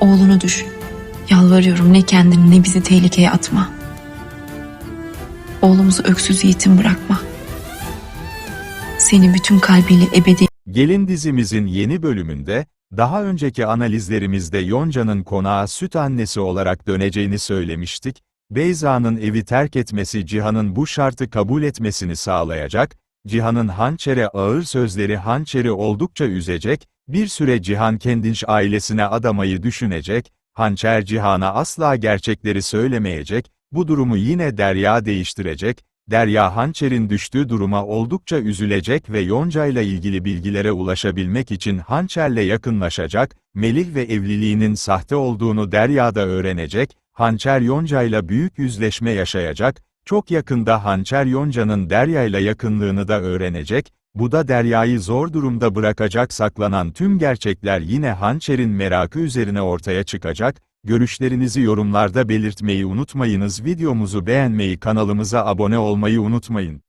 oğlunu düşün. Yalvarıyorum ne kendini ne bizi tehlikeye atma. Oğlumuzu öksüz yetim bırakma. Seni bütün kalbiyle ebedi Gelin dizimizin yeni bölümünde, daha önceki analizlerimizde Yonca'nın konağa süt annesi olarak döneceğini söylemiştik, Beyza'nın evi terk etmesi Cihan'ın bu şartı kabul etmesini sağlayacak, Cihan'ın Hançer'e ağır sözleri Hançer'i oldukça üzecek, bir süre Cihan Kendinç ailesine adamayı düşünecek, Hançer Cihan'a asla gerçekleri söylemeyecek, bu durumu yine Derya değiştirecek, Derya Hançer'in düştüğü duruma oldukça üzülecek ve Yonca ile ilgili bilgilere ulaşabilmek için Hançer'le yakınlaşacak, Melih ve evliliğinin sahte olduğunu Derya da öğrenecek, Hançer Yonca ile büyük yüzleşme yaşayacak, çok yakında Hançer Yonca'nın Derya ile yakınlığını da öğrenecek, bu da Derya'yı zor durumda bırakacak saklanan tüm gerçekler yine Hançer'in merakı üzerine ortaya çıkacak, Görüşlerinizi yorumlarda belirtmeyi unutmayınız. Videomuzu beğenmeyi, kanalımıza abone olmayı unutmayın.